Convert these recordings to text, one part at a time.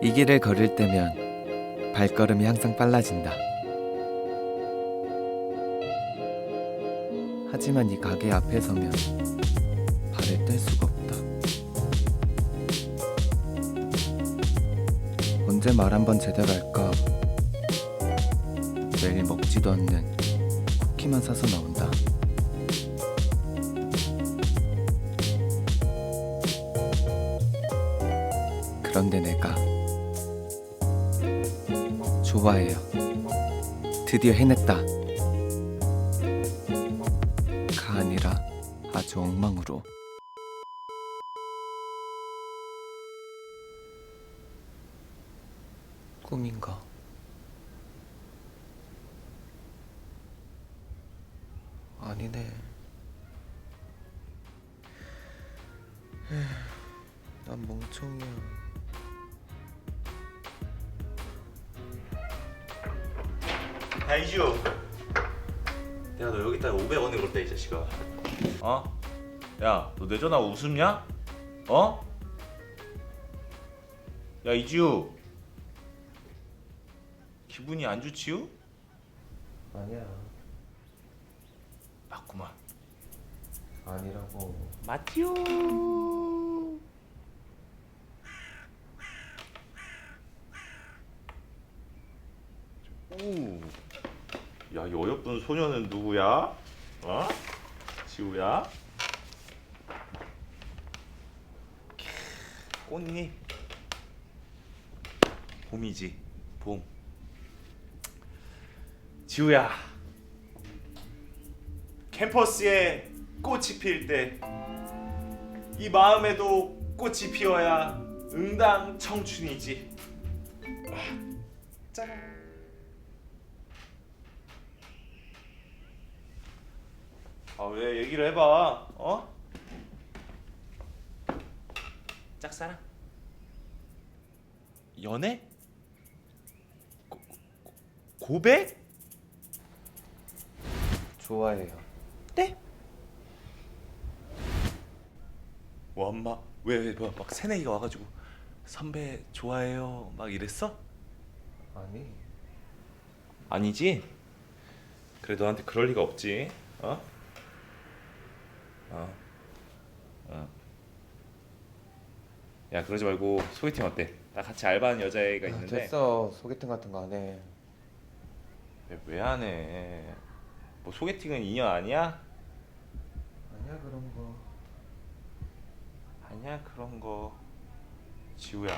이 길을 걸을 때면 발걸음이 항상 빨라진다. 하지만 이 가게 앞에 서면 발을 뗄 수가 없다. 언제 말 한 번 제대로 할까? 매일 먹지도 않는 쿠키만 사서 나온다. 그런데 내가 좋아해요. 드디어 해냈다. 가 아니라 아주 엉망으로. 꿈인가? 아니네. 난 멍청이야. 야 이주 내가 너 여기다가 500원을 걸다 이 자식아 어? 야 너 내 전화 웃음냐? 어? 야 이주 기분이 안 좋지요? 아니야. 맞구만 아니라고. 맞지요 오. 야, 이 어여쁜 소녀는 누구야? 어? 지우야? 캬, 꽃잎. 봄이지, 봄. 지우야. 캠퍼스에 꽃이 필 때 이 마음에도 꽃이 피어야 응당 청춘이지. 아, 짠. 아 왜 얘기를 해봐 어? 짝사랑 연애? 고, 고, 고백? 좋아해요. 네? 와 엄마 왜막 새내기가 와가지고 선배 좋아해요 막 이랬어? 아니. 아니지? 그래 너한테 그럴 리가 없지 어? 어. 어. 야 그러지 말고 소개팅 어때? 나 같이 알바하는 여자애가 아, 있는데 됐어. 소개팅 같은 거 안 해. 왜 안 해? 뭐 소개팅은 인연 아니야? 아니야 그런 거. 아니야 그런 거 지우야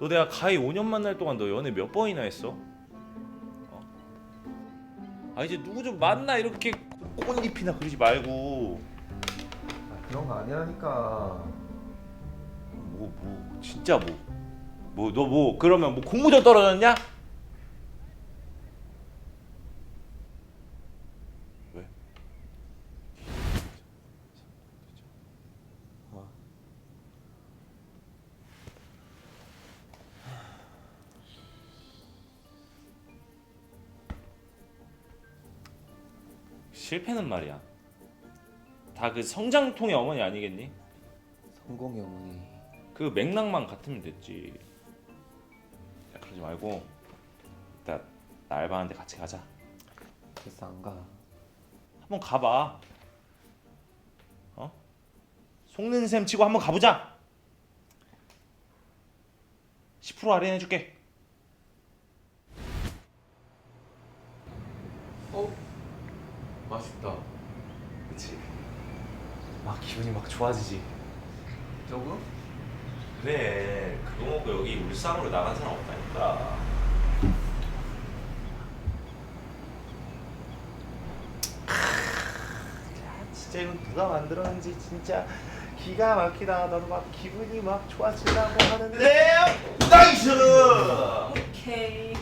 너 내가 가히 5년 만날 동안 너 연애 몇 번이나 했어? 어? 아 이제 누구 좀 만나 이렇게 꽃잎이나 그러지 말고 아, 그런 거 아니라니까. 뭐 뭐 진짜 뭐 뭐 너 뭐 그러면 뭐 공모전 떨어졌냐? 실패는 말이야. 다 그 성장통의 어머니 아니겠니? 성공의 어머니. 그 맥락만 같으면 됐지. 야, 그러지 말고 일단 나 알바하는데 같이 가자. 됐어 안 가. 한번 가봐. 어? 속는 셈 치고 한번 가보자. 10% 할인해줄게. 어? 맛있다. 그렇지. 막 기분이 막 좋아지지. 조금? 그래. 그거 먹고 여기 울상으로 나간 사람 없다니까. 야, 진짜 이거 누가 만들었는지 진짜 기가 막히다. 나도 막 기분이 막 좋아지려고 하는데. 나이스! 오케이.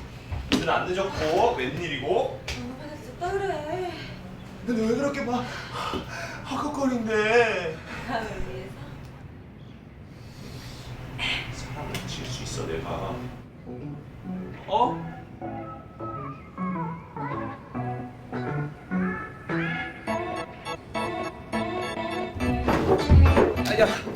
이제는 안 늦었고 웬일이고? 너무 받았었다 그래. 근데 왜 그렇게 막 헉헉거린대? 사람을 위해서. 사람을 질수 있어 내가. 어? 아야.